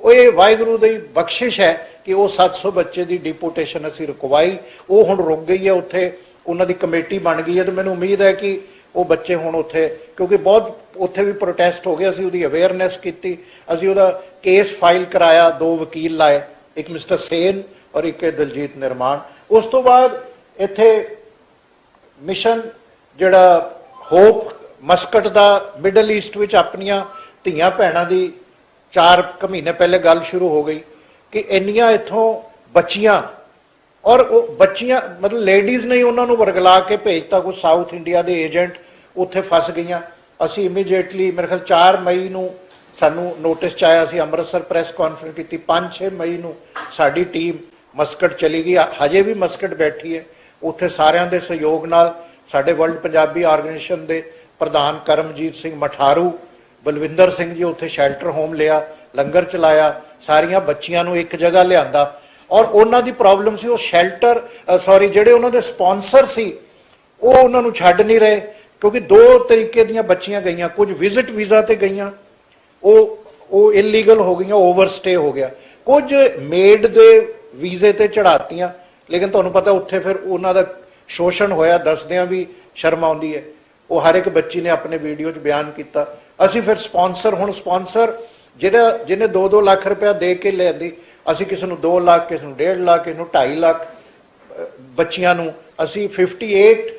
ਉਹ ਇਹ ਵਾਹਿਗੁਰੂ ਦੀ ਬਖਸ਼ਿਸ਼ ਹੈ ਕਿ ਉਹ 700 ਬੱਚੇ ਦੀ ਡਿਪੋਟੇਸ਼ਨ ਅਸੀਂ ਰੁਕਵਾਈ। ਉਹ ਹੁਣ ਰੁਕ ਗਈ ਹੈ ਉੱਥੇ। ਉਹਨਾਂ ਦੀ ਕਮੇਟੀ ਬਣ ਗਈ ਹੈ ਤੇ ਮੈਨੂੰ ਉਮੀਦ ਹੈ ਕਿ ਉਹ ਬੱਚੇ ਹੁਣ ਉੱਥੇ ਕਿਉਂਕਿ ਬਹੁਤ ਉੱਥੇ ਵੀ ਪ੍ਰੋਟੈਸਟ ਹੋ ਗਿਆ ਅਸੀਂ ਉਹਦੀ ਅਵੇਅਰਨੈਸ ਕੀਤੀ। ਅਸੀਂ ਉਹਦਾ ਕੇਸ ਫਾਈਲ ਕਰਾਇਆ, ਦੋ ਵਕੀਲ ਲਾਏ, ਇੱਕ ਮਿਸਟਰ ਸੇਨ ਔਰ ਇੱਕ ਇਹ ਦਲਜੀਤ ਨਿਰਮਾਨ। ਉਸ ਤੋਂ ਬਾਅਦ ਇੱਥੇ ਮਿਸ਼ਨ ਜਿਹੜਾ ਹੋਪ ਮਸਕਟ ਦਾ ਮਿਡਲ ਈਸਟ ਵਿੱਚ ਆਪਣੀਆਂ ਧੀਆਂ ਭੈਣਾਂ ਦੀ 4 ਕੁ ਮਹੀਨੇ ਪਹਿਲੇ ਗੱਲ ਸ਼ੁਰੂ ਹੋ ਗਈ ਕਿ ਇੰਨੀਆਂ ਇੱਥੋਂ ਬੱਚੀਆਂ ਔਰ ਉਹ ਬੱਚੀਆਂ, ਮਤਲਬ ਲੇਡੀਜ਼ ਨੇ ਉਹਨਾਂ ਨੂੰ ਵਰਗਲਾ ਕੇ ਭੇਜਤਾ, ਕੋਈ ਸਾਊਥ ਇੰਡੀਆ ਦੇ ਏਜੰਟ ਉੱਥੇ ਫਸ ਗਈਆਂ। ਅਸੀਂ ਇਮੀਡੀਏਟਲੀ ਮੇਰੇ ਖਿਆਲ 4 ਮਈ ਨੂੰ ਸਾਨੂੰ ਨੋਟਿਸ ਚ ਆਇਆ ਸੀ, ਅੰਮ੍ਰਿਤਸਰ ਪ੍ਰੈਸ ਕਾਨਫਰੰਸ ਕੀਤੀ। 5-6 ਮਈ ਨੂੰ ਸਾਡੀ ਟੀਮ ਮਸਕਟ ਚਲੀ ਗਈ। ਹਜੇ ਵੀ ਮਸਕਟ ਬੈਠੀ ਹੈ। ਉੱਥੇ ਸਾਰਿਆਂ ਦੇ ਸਹਿਯੋਗ ਨਾਲ ਸਾਡੇ ਵਰਲਡ ਪੰਜਾਬੀ ਆਰਗੇਨਾਈਜੇਸ਼ਨ ਦੇ ਪ੍ਰਧਾਨ ਕਰਮਜੀਤ ਸਿੰਘ ਮਠਾਰੂ, ਬਲਵਿੰਦਰ ਸਿੰਘ ਜੀ ਉੱਥੇ ਸ਼ੈਲਟਰ ਹੋਮ ਲਿਆ, ਲੰਗਰ ਚਲਾਇਆ, ਸਾਰੀਆਂ ਬੱਚੀਆਂ ਨੂੰ ਇੱਕ ਜਗ੍ਹਾ ਲਿਆਂਦਾ। ਔਰ ਉਹਨਾਂ ਦੀ ਪ੍ਰੋਬਲਮ ਸੀ, ਉਹ ਸ਼ੈਲਟਰ ਸੌਰੀ ਜਿਹੜੇ ਉਹਨਾਂ ਦੇ ਸਪਾਂਸਰ ਸੀ, ਉਹ ਉਹਨਾਂ ਨੂੰ ਛੱਡ ਨਹੀਂ ਰਹੇ। ਕਿਉਂਕਿ ਦੋ ਤਰੀਕੇ ਦੀਆਂ ਬੱਚੀਆਂ ਗਈਆਂ ਕੁਝ ਵਿਜ਼ਿਟ ਵੀਜ਼ਾ ਤੇ ਗਈਆਂ ਉਹ ਉਹ ਇਲੀਗਲ ਹੋ ਗਈਆਂ ਓਵਰਸਟੇ ਹੋ ਗਿਆ। ਕੁਝ ਮੇਡ ਦੇ ਵੀਜ਼ੇ ਤੇ ਚੜਾਤੀਆਂ ਲੇਕਿਨ ਤੁਹਾਨੂੰ ਪਤਾ ਉੱਥੇ ਫਿਰ ਉਹਨਾਂ ਦਾ ਸ਼ੋਸ਼ਣ ਹੋਇਆ ਦੱਸਦਿਆਂ ਵੀ ਸ਼ਰਮ ਆਉਂਦੀ ਹੈ। ਉਹ ਹਰ ਇੱਕ ਬੱਚੀ ਨੇ ਆਪਣੇ ਵੀਡੀਓ 'ਚ ਬਿਆਨ ਕੀਤਾ। ਅਸੀਂ ਫਿਰ ਸਪਾਂਸਰ ਹੁਣ ਸਪਾਂਸਰ ਜਿਹੜਾ ਜਿਹਨੇ 2-2 ਲੱਖ ਰੁਪਇਆ ਦੇ ਕੇ ਲਿਆਂਦੀ ਅਸੀਂ ਕਿਸੇ ਨੂੰ 2 ਲੱਖ ਕਿਸੇ ਨੂੰ 1.5 ਲੱਖ ਕਿਸੇ ਨੂੰ 2.5 ਲੱਖ ਅਹ, ਬੱਚੀਆਂ ਨੂੰ ਅਸੀਂ 58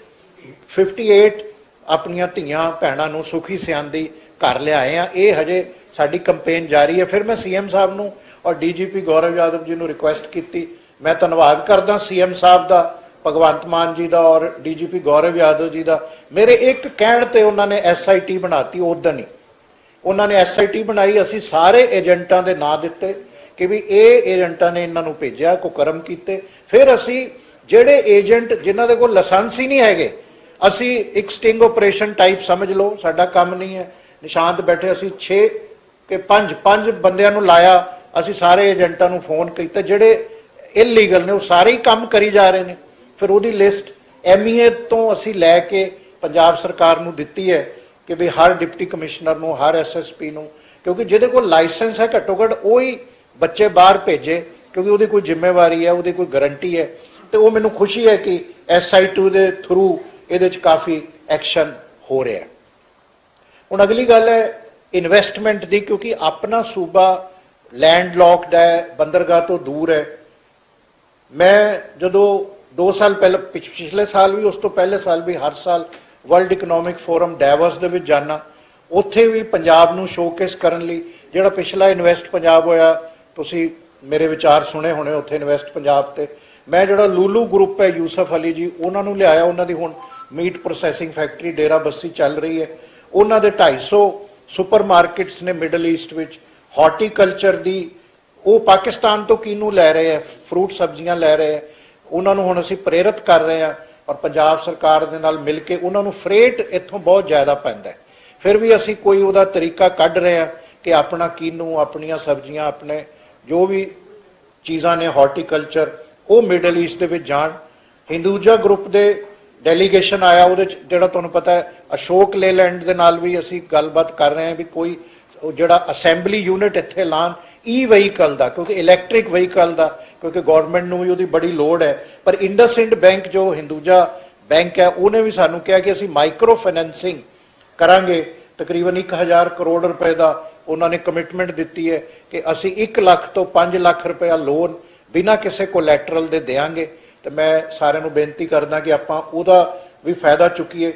58 ਆਪਣੀਆਂ ਧੀਆਂ ਭੈਣਾਂ ਨੂੰ ਸੁਖੀ ਸਿਆਂਦੀ ਘਰ ਲਿਆਏ ਆ। ਇਹ ਹਜੇ ਸਾਡੀ ਕੈਂਪੇਨ ਜਾਰੀ ਹੈ। ਫਿਰ ਮੈਂ ਸੀਐਮ ਸਾਹਿਬ ਨੂੰ ਔਰ ਡੀਜੀਪੀ ਗੌਰਵ ਯਾਦਵ ਜੀ ਨੂੰ ਰਿਕੁਐਸਟ ਕੀਤੀ। ਮੈਂ ਧੰਨਵਾਦ ਕਰਦਾ ਸੀਐਮ ਸਾਹਿਬ ਦਾ, ਭਗਵੰਤ ਮਾਨ ਜੀ ਦਾ ਔਰ ਡੀਜੀਪੀ ਗੌਰਵ ਯਾਦਵ ਜੀ ਦਾ। ਮੇਰੇ ਇੱਕ ਕਹਿਣ ਤੇ ਉਹਨਾਂ ਨੇ ਐਸਆਈਟੀ ਬਣਾਤੀ ਉਦੋਂ ਹੀ। ਉਹਨਾਂ ਨੇ ਐਸਆਈਟੀ ਬਣਾਈ, ਅਸੀਂ ਸਾਰੇ ਏਜੰਟਾਂ ਦੇ ਨਾਂ ਦਿੱਤੇ ਕਿ ਵੀ ਇਹ ਏਜੰਟਾਂ ਨੇ ਇਹਨਾਂ ਨੂੰ ਭੇਜਿਆ ਕੋ ਕਰਮ ਕੀਤੇ। ਫਿਰ ਅਸੀਂ ਜਿਹੜੇ ਏਜੰਟ ਜਿਨ੍ਹਾਂ ਦੇ ਕੋਲ ਲਾਇਸੈਂਸ ਹੀ ਨਹੀਂ ਹੈਗੇ ਅਸੀਂ ਇੱਕ ਸਟਿੰਗ ਆਪਰੇਸ਼ਨ ਟਾਈਪ ਸਮਝ ਲਓ, ਸਾਡਾ ਕੰਮ ਨਹੀਂ ਹੈ। ਨਿਸ਼ਾਂਤ ਬੈਠੇ ਅਸੀਂ 6 ਕਿ 5 5 ਬੰਦਿਆਂ ਨੂੰ ਲਾਇਆ, ਅਸੀਂ ਸਾਰੇ ਏਜੰਟਾਂ ਨੂੰ ਫੋਨ ਕੀਤਾ, ਜਿਹੜੇ ਇਲੀਗਲ ਨੇ, ਉਹ ਸਾਰੇ ਹੀ ਕੰਮ ਕਰੀ ਜਾ ਰਹੇ ਨੇ। ਫਿਰ ਉਹਦੀ ਲਿਸਟ ਐਮਈਏ ਤੋਂ ਅਸੀਂ ਲੈ ਕੇ ਪੰਜਾਬ ਸਰਕਾਰ ਨੂੰ ਦਿੱਤੀ ਹੈ ਕਿ ਵੀ ਹਰ ਡਿਪਟੀ ਕਮਿਸ਼ਨਰ ਨੂੰ, ਹਰ ਐਸਐਸਪੀ ਨੂੰ, ਕਿਉਂਕਿ ਜਿਹਦੇ ਕੋਲ ਲਾਇਸੈਂਸ ਹੈ ਘੱਟੋ ਘੱਟ, ਉਹ ਹੀ ਬੱਚੇ ਬਾਹਰ ਭੇਜੇ, ਕਿਉਂਕਿ ਉਹਦੀ ਕੋਈ ਜ਼ਿੰਮੇਵਾਰੀ ਹੈ, ਉਹਦੀ ਕੋਈ ਗਾਰੰਟੀ ਹੈ। ਤੇ ਉਹ ਮੈਨੂੰ ਖੁਸ਼ੀ ਹੈ ਕਿ ਐਸਆਈ2 ਦੇ ਥਰੂ ਇਹਦੇ ਚ ਕਾਫੀ ਐਕਸ਼ਨ ਹੋ ਰਿਹਾ ਹੁਣ ਅਗਲੀ ਗੱਲ ਹੈ ਇਨਵੈਸਟਮੈਂਟ ਦੀ, ਕਿਉਂਕਿ ਆਪਣਾ ਸੂਬਾ ਲੈਂਡ ਲੋਕਡ ਹੈ, ਬੰਦਰਗਾਹ ਤੋਂ ਦੂਰ ਹੈ। ਮੈਂ ਜਦੋਂ 2 ਸਾਲ ਪਹਿਲਾਂ, ਪਿਛ- ਪਿਛਲੇ ਸਾਲ ਵੀ, ਉਸ ਤੋਂ ਪਹਿਲੇ ਸਾਲ ਵੀ ਹਰ ਸਾਲ ਵਰਲਡ ਇਕਨੋਮਿਕ ਫੋਰਮ ਡੈਵਸ ਦੇ ਵਿੱਚ ਜਾਣਾ ਉੱਥੇ ਵੀ ਪੰਜਾਬ ਨੂੰ ਸ਼ੋਕੇਸ ਕਰਨ ਲਈ ਜਿਹੜਾ ਪਿਛਲਾ ਇਨਵੈਸਟ ਪੰਜਾਬ ਹੋਇਆ, ਤੁਸੀਂ ਮੇਰੇ ਵਿਚਾਰ ਸੁਣੇ ਹੋਣੇ, ਉੱਥੇ ਇਨਵੈਸਟ ਪੰਜਾਬ ਤੇ। ਮੈਂ ਜਿਹੜਾ ਲੂਲੂ ਗਰੁੱਪ ਹੈ, ਯੂਸਫ ਅਲੀ ਜੀ, ਉਹਨਾਂ ਨੂੰ ਲਿਆਇਆ, ਉਹਨਾਂ ਦੀ ਹੁਣ meat processing factory, Dera Bassi ਚੱਲ ਰਹੀ ਹੈ। ਉਹਨਾਂ ਦੇ 250 ਸੁਪਰਮਾਰਕਟਸ ਨੇ ਮਿਡਲ ਈਸਟ ਵਿੱਚ। ਹਾਰਟੀਕਲਚਰ ਦੀ, ਉਹ ਪਾਕਿਸਤਾਨ ਤੋਂ ਕਿਨੂੰ ਲੈ ਰਹੇ ਆ ਫਰੂਟ ਸਬਜ਼ੀਆਂ ਲੈ ਰਹੇ ਆ ਉਹਨਾਂ ਨੂੰ ਹੁਣ ਅਸੀਂ ਪ੍ਰੇਰਿਤ ਕਰ ਰਹੇ ਆ ਔਰ ਪੰਜਾਬ ਸਰਕਾਰ ਦੇ ਨਾਲ ਮਿਲ ਕੇ ਉਹਨਾਂ ਨੂੰ ਫਰੇਟ ਇੱਥੋਂ ਬਹੁਤ ਜ਼ਿਆਦਾ ਪੈਂਦਾ ਫਿਰ ਵੀ ਅਸੀਂ ਕੋਈ ਉਹਦਾ ਤਰੀਕਾ ਕੱਢ ਰਹੇ ਆ ਕਿ ਆਪਣਾ ਕਿਨੂੰ ਆਪਣੀਆਂ ਸਬਜ਼ੀਆਂ, ਆਪਣੇ ਜੋ ਵੀ ਚੀਜ਼ਾਂ ਨੇ ਹਾਰਟੀਕਲਚਰ, ਉਹ ਮਿਡਲ ਈਸਟ ਦੇ ਵਿੱਚ ਜਾਣ। ਹਿੰਦੂਜਾ ਗਰੁੱਪ ਦੇ ਡੈਲੀਗੇਸ਼ਨ ਆਇਆ ਉਹਦੇ ਚ, ਜਿਹੜਾ ਤੁਹਾਨੂੰ ਪਤਾ ਹੈ ਅਸ਼ੋਕ ਲੇਲੈਂਡ ਦੇ ਨਾਲ ਵੀ ਅਸੀਂ ਗੱਲਬਾਤ ਕਰ ਰਹੇ ਹਾਂ ਵੀ ਕੋਈ ਜਿਹੜਾ ਅਸੈਂਬਲੀ ਯੂਨਿਟ ਇੱਥੇ ਲਾਣ ਈ ਵਹੀਕਲ ਦਾ, ਕਿਉਂਕਿ ਇਲੈਕਟ੍ਰਿਕ ਵਹੀਕਲ ਦਾ, ਕਿਉਂਕਿ ਗਵਰਨਮੈਂਟ ਨੂੰ ਵੀ ਉਹਦੀ ਬੜੀ ਲੋੜ ਹੈ। ਪਰ ਇੰਡਸਇੰਡ ਬੈਂਕ ਜੋ ਹਿੰਦੂਜਾ ਬੈਂਕ ਹੈ, ਉਹਨੇ ਵੀ ਸਾਨੂੰ ਕਿਹਾ ਕਿ ਅਸੀਂ ਮਾਈਕਰੋ ਫਾਈਨੈਂਸਿੰਗ ਕਰਾਂਗੇ। ਤਕਰੀਬਨ 1000 ਕਰੋੜ ਰੁਪਏ ਦਾ ਉਹਨਾਂ ਨੇ ਕਮਿਟਮੈਂਟ ਦਿੱਤੀ ਹੈ ਕਿ ਅਸੀਂ 1 ਲੱਖ ਤੋਂ 5 ਲੱਖ ਰੁਪਇਆ ਲੋਨ ਬਿਨਾਂ ਕਿਸੇ ਕੋਲੈਟਰਲ ਦੇ ਦੇਵਾਂਗੇ ਤੇ ਮੈਂ ਸਾਰਿਆਂ ਨੂੰ ਬੇਨਤੀ ਕਰਦਾ ਕਿ ਆਪਾਂ ਉਹਦਾ ਵੀ ਫਾਇਦਾ ਚੁੱਕੀਏ।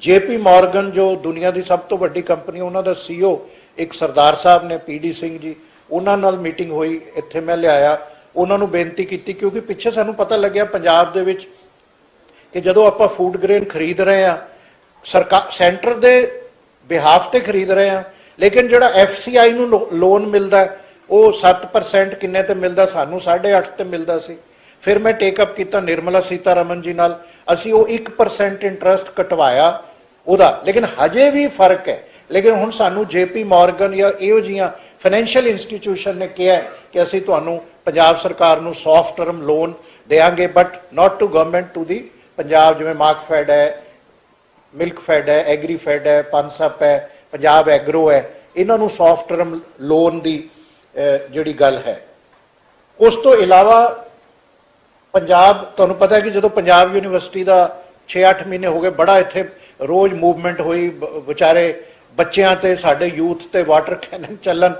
ਜੇਪੀ ਮਾਰਗਨ, ਜੋ ਦੁਨੀਆ ਦੀ ਸਭ ਤੋਂ ਵੱਡੀ ਕੰਪਨੀ, ਉਹਨਾਂ ਦਾ ਸੀਓ ਇੱਕ ਸਰਦਾਰ ਸਾਹਿਬ ਨੇ ਪੀਡੀ ਸਿੰਘ ਜੀ, ਉਹਨਾਂ ਨਾਲ ਮੀਟਿੰਗ ਹੋਈ, ਇੱਥੇ ਮੈਂ ਲਿਆਇਆ। ਉਹਨਾਂ ਨੂੰ ਬੇਨਤੀ ਕੀਤੀ, ਕਿਉਂਕਿ ਪਿੱਛੇ ਸਾਨੂੰ ਪਤਾ ਲੱਗਿਆ ਪੰਜਾਬ ਦੇ ਵਿੱਚ ਕਿ ਜਦੋਂ ਆਪਾਂ ਫੂਡ ਗ੍ਰੇਨ ਖਰੀਦ ਰਹੇ ਆ ਸਰਕਾਰ ਸੈਂਟਰ ਦੇ ਬਿਹਾਫ ਤੇ ਖਰੀਦ ਰਹੇ ਆ ਲੇਕਿਨ ਜਿਹੜਾ ਐਫਸੀਆਈ ਨੂੰ ਲੋ- ਲੋਨ ਮਿਲਦਾ, ਉਹ 7% ਕਿੰਨੇ ਤੇ ਮਿਲਦਾ? ਸਾਨੂੰ 8.5 ਤੇ ਮਿਲਦਾ ਸੀ। ਫਿਰ ਮੈਂ ਟੇਕ ਅਪ ਕੀਤਾ ਨਿਰਮਲਾ ਸੀਤਾਰਮਨ ਜੀ ਨਾਲ। ਅਸੀਂ ਉਹ 1% ਇੰਟਰਸਟ ਕਟਵਾਇਆ ਉਹਦਾ। ਲੇਕਿਨ ਹਜੇ ਵੀ ਫ਼ਰਕ ਹੈ। ਲੇਕਿਨ ਹੁਣ ਸਾਨੂੰ ਜੇਪੀ ਮਾਰਗਨ ਜਾਂ ਇਹੋ ਜੀਆਂ ਫਾਈਨੈਂਸ਼ੀਅਲ ਇੰਸਟੀਟਿਊਸ਼ਨ ਨੇ ਕਿਹਾ ਕਿ ਅਸੀਂ ਤੁਹਾਨੂੰ ਪੰਜਾਬ ਸਰਕਾਰ ਨੂੰ ਸੌਫਟ ਟਰਮ ਲੋਨ ਦੇਾਂਗੇ but not to government to the Punjab ਜਿਵੇਂ ਮਾਰਕਫੈਡ ਹੈ, ਮਿਲਕ ਫੈਡ ਹੈ, ਐਗਰੀ ਫੈਡ ਹੈ ਪੰਸਪ ਹੈ, ਪੰਜਾਬ ਐਗਰੋ ਹੈ, ਇਹਨਾਂ ਨੂੰ ਸੌਫਟ ਟਰਮ ਲੋਨ ਦੀ ਜਿਹੜੀ ਗੱਲ ਹੈ। ਉਸ ਤੋਂ ਇਲਾਵਾ ਪੰਜਾਬ, ਤੁਹਾਨੂੰ ਪਤਾ ਹੈ ਕਿ ਜਦੋਂ ਪੰਜਾਬ ਯੂਨੀਵਰਸਿਟੀ ਦਾ 6-8 ਮਹੀਨੇ ਹੋ ਗਏ, ਬੜਾ ਇੱਥੇ ਰੋਜ਼ ਮੂਵਮੈਂਟ ਹੋਈ ਵਿਚਾਰੇ ਬੱਚਿਆਂ ਤੇ, ਸਾਡੇ ਯੂਥ ਤੇ ਵਾਟਰ ਕੈਨਨ ਚੱਲਣ।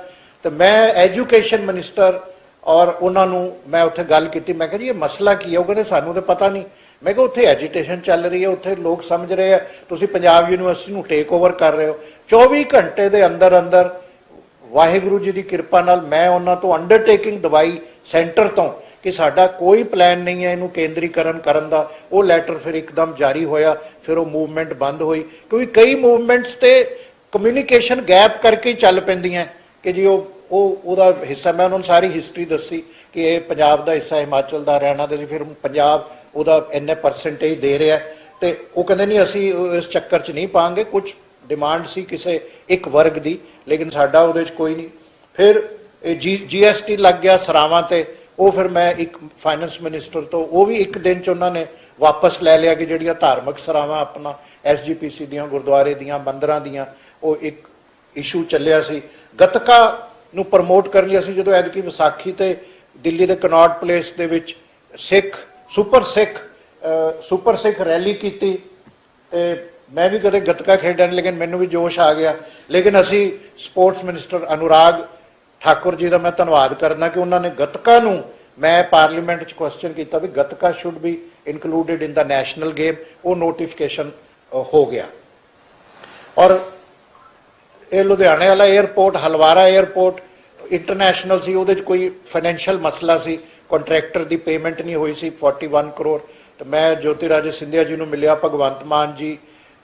ਤੇ ਮੈਂ ਐਜੂਕੇਸ਼ਨ ਮਿਨਿਸਟਰ ਔਰ ਉਹਨਾਂ ਨੂੰ ਮੈਂ ਉੱਥੇ ਗੱਲ ਕੀਤੀ, ਮੈਂ ਕਿਹਾ ਜੀ, ਇਹ ਮਸਲਾ ਕੀ ਹੈ? ਉਹ ਕਹਿੰਦੇ, ਸਾਨੂੰ ਤਾਂ ਪਤਾ ਨਹੀਂ। ਮੈਂ ਕਿਹਾ, ਉੱਥੇ ਐਜੀਟੇਸ਼ਨ ਚੱਲ ਰਹੀ ਹੈ, ਉੱਥੇ ਲੋਕ ਸਮਝ ਰਹੇ ਆ ਤੁਸੀਂ ਪੰਜਾਬ ਯੂਨੀਵਰਸਿਟੀ ਨੂੰ ਟੇਕ ਓਵਰ ਕਰ ਰਹੇ ਹੋ। 24 ਘੰਟੇ ਦੇ ਅੰਦਰ ਅੰਦਰ ਵਾਹਿਗੁਰੂ ਜੀ ਦੀ ਕਿਰਪਾ ਨਾਲ ਮੈਂ ਉਹਨਾਂ ਤੋਂ ਅੰਡਰਟੇਕਿੰਗ ਦਵਾਈ ਸੈਂਟਰ ਤੋਂ ਕਿ ਸਾਡਾ ਕੋਈ ਪਲਾਨ ਨਹੀਂ ਹੈ ਇਹਨੂੰ ਕੇਂਦਰੀਕਰਨ ਕਰਨ ਦਾ। ਉਹ ਲੈਟਰ ਫਿਰ ਇੱਕਦਮ ਜਾਰੀ ਹੋਇਆ, ਫਿਰ ਉਹ ਮੂਵਮੈਂਟ ਬੰਦ ਹੋਈ। ਕਿਉਂਕਿ ਕਈ ਮੂਵਮੈਂਟਸ ਤੇ ਕਮਿਊਨੀਕੇਸ਼ਨ ਗੈਪ ਕਰਕੇ ਚੱਲ ਪੈਂਦੀਆਂ। ਕਿ ਜੀ ਉਹ ਉਹ ਉਹਦਾ ਹਿੱਸਾ, ਮੈਂ ਉਹਨਾਂ ਨੂੰ ਸਾਰੀ ਹਿਸਟਰੀ ਦੱਸੀ ਕਿ ਇਹ ਪੰਜਾਬ ਦਾ ਹਿੱਸਾ, ਹਿਮਾਚਲ ਦਾ, ਹਰਿਆਣਾ ਦਾ ਸੀ ਫਿਰ ਪੰਜਾਬ ਉਹਦਾ ਇੰਨੇ ਪਰਸੈਂਟੇਜ ਦੇ ਰਿਹਾ। ਹੈ ਤੇ ਉਹ ਕਹਿੰਦੇ ਨਹੀਂ, ਅਸੀਂ ਇਸ ਚੱਕਰ 'ਚ ਨਹੀਂ ਪਾਵਾਂਗੇ। ਕੁਝ ਡਿਮਾਂਡ ਸੀ ਕਿਸੇ ਇੱਕ ਵਰਗ ਦੀ, ਲੇਕਿਨ ਸਾਡਾ ਉਹਦੇ 'ਚ ਕੋਈ ਨਹੀਂ। ਫਿਰ ਇਹ ਜੀਐਸਟੀ ਲੱਗ ਗਿਆ ਸਰਾਵਾਂ ਤੇ। ਉਹ ਫਿਰ ਮੈਂ ਇੱਕ ਫਾਈਨੈਂਸ ਮਿਨਿਸਟਰ ਤੋਂ ਉਹ ਵੀ ਇੱਕ ਦਿਨ 'ਚ ਉਹਨਾਂ ਨੇ ਵਾਪਸ ਲੈ ਲਿਆ ਕਿ ਜਿਹੜੀਆਂ ਧਾਰਮਿਕ ਸਰਾਵਾਂ ਆਪਣਾ ਐਸਜੀਪੀਸੀ ਦੀਆਂ, ਗੁਰਦੁਆਰੇ ਦੀਆਂ, ਮੰਦਰਾਂ ਦੀਆਂ, ਉਹ ਇੱਕ ਇਸ਼ੂ ਚੱਲਿਆ ਸੀ। ਗਤਕਾ ਨੂੰ ਪ੍ਰਮੋਟ ਕਰਨ ਲਈ ਅਸੀਂ ਜਦੋਂ ਐਤਕੀ ਵਿਸਾਖੀ ਤੇ ਦਿੱਲੀ ਦੇ ਕਨੌਟ ਪਲੇਸ ਦੇ ਵਿੱਚ Sikh super Sikh super Sikh rally ਕੀਤੀ ਤੇ ਮੈਂ ਵੀ ਕਦੇ ਗੱਤਕਾ ਖੇਡਣ, ਲੇਕਿਨ ਮੈਨੂੰ ਵੀ ਜੋਸ਼ ਆ ਗਿਆ। ਲੇਕਿਨ ਅਸੀਂ ਸਪੋਰਟਸ ਮਿਨਿਸਟਰ ਅਨੁਰਾਗ ਠਾਕੁਰ ਜੀ ਦਾ ਮੈਂ ਧੰਨਵਾਦ ਕਰਦਾ ਕਿ ਉਹਨਾਂ ਨੇ ਗੱਤਕਾ ਨੂੰ ਮੈਂ ਪਾਰਲੀਮੈਂਟ 'ਚ ਕੁਐਸਚਨ ਕੀਤਾ ਵੀ gatka should be included in the national game ਉਹ ਨੋਟੀਫਿਕੇਸ਼ਨ ਹੋ ਗਿਆ। ਔਰ ਇਹ ਲੁਧਿਆਣੇ ਵਾਲਾ 에ਅਰਪੋਰਟ ਹਲਵਾਰਾ 에ਅਰਪੋਰਟ ਇੰਟਰਨੈਸ਼ਨਲ ਸੀ, ਉਹਦੇ 'ਚ ਕੋਈ ਫਾਈਨੈਂਸ਼ੀਅਲ ਮਸਲਾ ਸੀ। ਕੰਟਰੈਕਟਰ ਦੀ ਪੇਮੈਂਟ ਨਹੀਂ ਹੋਈ ਸੀ 41 ਕਰੋੜ। ਤੇ ਮੈਂ ਜੋਤੀ ਰਾਜੇ ਸਿੰਧਿਆ ਜੀ ਨੂੰ ਮਿਲਿਆ, ਭਗਵੰਤ ਮਾਨ ਜੀ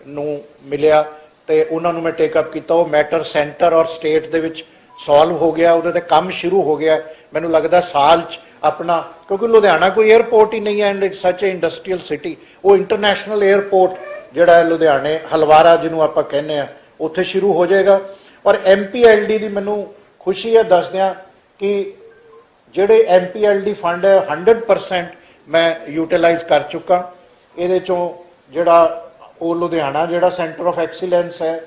ਨੂੰ ਮਿਲਿਆ, ਤੇ ਉਹਨਾਂ ਨੂੰ ਮੈਂ ਟੇਕ ਅਪ ਕੀਤਾ। ਉਹ ਮੈਟਰ ਸੈਂਟਰ ਔਰ ਸਟੇਟ ਦੇ ਵਿੱਚ ਸੋਲਵ ਹੋ ਗਿਆ, ਉਹਦੇ ਤੇ ਕੰਮ ਸ਼ੁਰੂ ਹੋ ਗਿਆ। ਮੈਨੂੰ ਲੱਗਦਾ ਸਾਲ 'ਚ ਆਪਣਾ, ਕਿਉਂਕਿ ਲੁਧਿਆਣਾ ਕੋਈ 에ਅਰਪੋਰਟ ਹੀ ਨਹੀਂ ਹੈ and it's such industrial city ਉਹ ਇੰਟਰਨੈਸ਼ਨਲ 에ਅਰਪੋਰਟ ਜਿਹੜਾ ਹੈ ਲੁਧਿਆਣੇ, ਹਲਵਾਰਾ ਜਿਹਨੂੰ ਆਪਾਂ ਕਹਿੰਦੇ ਆ ਉੱਥੇ ਸ਼ੁਰੂ ਹੋ ਜਾਏਗਾ। ਔਰ ਐਮਪੀਐਲਡੀ ਦੀ ਮੈਨੂੰ ਖੁਸ਼ੀ ਹੈ ਦੱਸਦਿਆਂ ਕਿ ਜਿਹੜੇ ਐਮਪੀਐਲਡੀ ਫੰਡ ਹੈ 100% ਮੈਂ ਯੂਟਿਲਾਈਜ਼ ਕਰ ਚੁੱਕਾ। ਇਹਦੇ ਚੋਂ ਜਿਹੜਾ ਉਹ ਲੁਧਿਆਣਾ ਜਿਹੜਾ ਸੈਂਟਰ ਆਫ ਐਕਸੀਲੈਂਸ ਹੈ,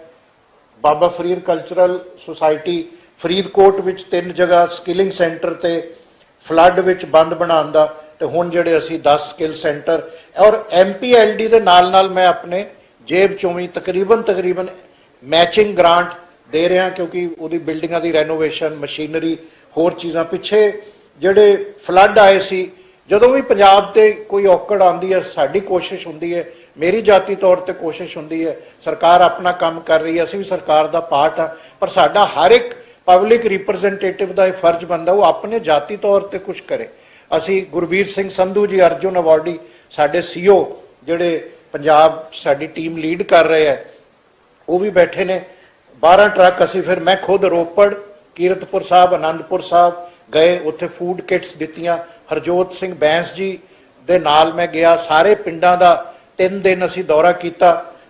ਬਾਬਾ ਫਰੀਦ ਕਲਚਰਲ ਸੁਸਾਇਟੀ ਫਰੀਦਕੋਟ ਵਿੱਚ ਤਿੰਨ ਜਗ੍ਹਾ ਸਕਿਲਿੰਗ ਸੈਂਟਰ ਤੇ ਫਲੱਡ ਵਿੱਚ ਬੰਦ ਬਣਾਉਣ ਦਾ ਤੇ ਹੁਣ ਜਿਹੜੇ ਅਸੀਂ 10 ਸਕਿੱਲ ਸੈਂਟਰ ਔਰ ਐਮਪੀਐਲਡੀ ਦੇ ਨਾਲ ਨਾਲ ਮੈਂ ਆਪਣੇ ਜੇਬ ਚੋਂ ਵੀ ਤਕਰੀਬਨ ਤਕਰੀਬਨ ਮੈਚਿੰਗ ਗ੍ਰਾਂਟ ਦੇ ਰਿਹਾ ਕਿਉਂਕਿ ਉਹਦੀ ਬਿਲਡਿੰਗਾਂ ਦੀ ਰੈਨੋਵੇਸ਼ਨ ਮਸ਼ੀਨਰੀ ਹੋਰ ਚੀਜ਼ਾਂ ਪਿੱਛੇ ਜਿਹੜੇ ਫਲੱਡ ਆਏ ਸੀ, ਜਦੋਂ ਵੀ ਪੰਜਾਬ ਤੇ ਕੋਈ ਔਕੜ ਆਉਂਦੀ ਹੈ, ਸਾਡੀ ਕੋਸ਼ਿਸ਼ ਹੁੰਦੀ ਹੈ, ਮੇਰੀ ਜਾਤੀ ਤੌਰ ਤੇ ਕੋਸ਼ਿਸ਼ ਹੁੰਦੀ ਹੈ, ਸਰਕਾਰ ਆਪਣਾ ਕੰਮ ਕਰ ਰਹੀ ਹੈ, ਅਸੀਂ ਵੀ ਸਰਕਾਰ ਦਾ ਪਾਰਟ ਆ, ਪਰ ਸਾਡਾ ਹਰ ਇੱਕ ਪਬਲਿਕ ਰਿਪਰੈਜ਼ੈਂਟੇਟਿਵ ਦਾ ਇਹ ਫਰਜ਼ ਬਣਦਾ, ਉਹ ਆਪਣੇ ਜਾਤੀ ਤੌਰ ਤੇ ਕੁਝ ਕਰੇ। ਅਸੀਂ ਗੁਰਬੀਰ ਸਿੰਘ ਸੰਧੂ ਜੀ ਅਰਜੁਨ ਅਵਾਰਡੀ, ਸਾਡੇ ਸੀਓ ਜਿਹੜੇ ਪੰਜਾਬ ਸਾਡੀ ਟੀਮ ਲੀਡ ਕਰ ਰਹੇ ਹੈ, ਉਹ ਵੀ ਬੈਠੇ ਨੇ। 12 ਟਰੱਕ ਅਸੀਂ ਫਿਰ ਮੈਂ ਖੁਦ ਰੋਪੜ, ਕੀਰਤਪੁਰ ਸਾਹਿਬ ਆਨੰਦਪੁਰ ਸਾਹਿਬ ਗਏ, ਉੱਥੇ ਫੂਡ ਕਿਟਸ ਦਿੱਤੀਆਂ। ਹਰਜੋਤ ਸਿੰਘ ਬੈਂਸ ਜੀ ਦੇ ਨਾਲ ਮੈਂ ਗਿਆ। ਸਾਰੇ ਪਿੰਡਾਂ ਦਾ ਤਿੰਨ ਦਿਨ ਅਸੀਂ ਦੌਰਾ ਕੀਤਾ।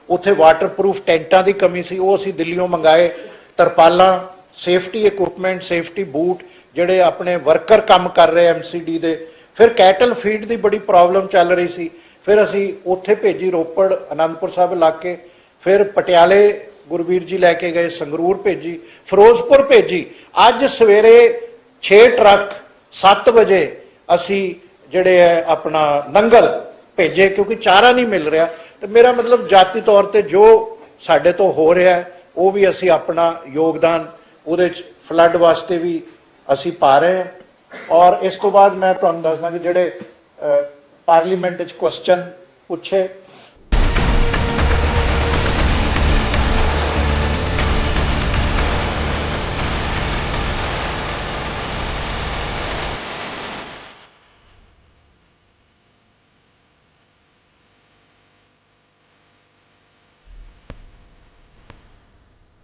ਉੱਥੇ ਵਾਟਰਪ੍ਰੂਫ ਟੈਂਟਾਂ ਦੀ ਕਮੀ ਸੀ, ਉਹ ਅਸੀਂ ਦਿੱਲੀੋਂ ਮੰਗਾਏ। ਤਰਪਾਲਾਂ ਸੇਫਟੀ ਇਕਵਿਪਮੈਂਟ ਸੇਫਟੀ ਬੂਟ ਜਿਹੜੇ ਆਪਣੇ ਵਰਕਰ ਕੰਮ ਕਰ ਰਹੇ ਐਮਸੀਡੀ ਦੇ। ਫਿਰ ਕੈਟਲ ਫੀਡ ਦੀ ਬੜੀ ਪ੍ਰੋਬਲਮ ਚੱਲ ਰਹੀ ਸੀ। ਫਿਰ ਅਸੀਂ ਉੱਥੇ ਭੇਜੀ ਰੋਪੜ ਆਨੰਦਪੁਰ ਸਾਹਿਬ ਇਲਾਕੇ। ਫਿਰ ਪਟਿਆਲੇ ਗੁਰਬੀਰ ਜੀ ਲੈ ਕੇ ਗਏ, ਸੰਗਰੂਰ ਭੇਜੀ, ਫਿਰੋਜ਼ਪੁਰ ਭੇਜੀ। ਅੱਜ ਸਵੇਰੇ 6 ਟਰੱਕ 7 ਵਜੇ ਅਸੀਂ ਜਿਹੜੇ ਹੈ ਆਪਣਾ ਨੰਗਲ ਭੇਜੇ ਕਿਉਂਕਿ ਚਾਰਾ ਨਹੀਂ ਮਿਲ ਰਿਹਾ। ਤੇ ਮੇਰਾ ਮਤਲਬ ਜਾਤੀ ਤੌਰ ਤੇ ਜੋ ਸਾਡੇ ਤੋਂ ਹੋ ਰਿਹਾ ਉਹ ਵੀ ਅਸੀਂ ਆਪਣਾ ਯੋਗਦਾਨ ਉਹਦੇ ਚ ਫਲੱਡ ਵਾਸਤੇ ਵੀ ਅਸੀਂ ਪਾ ਰਹੇ ਹਾਂ। ਔਰ ਇਸ ਤੋਂ ਬਾਅਦ ਮੈਂ ਤੁਹਾਨੂੰ ਦੱਸਦਾ ਕਿ ਜਿਹੜੇ ਪਾਰਲੀਮੈਂਟ ਵਿੱਚ ਕੁਐਸਚਨ ਪੁੱਛੇ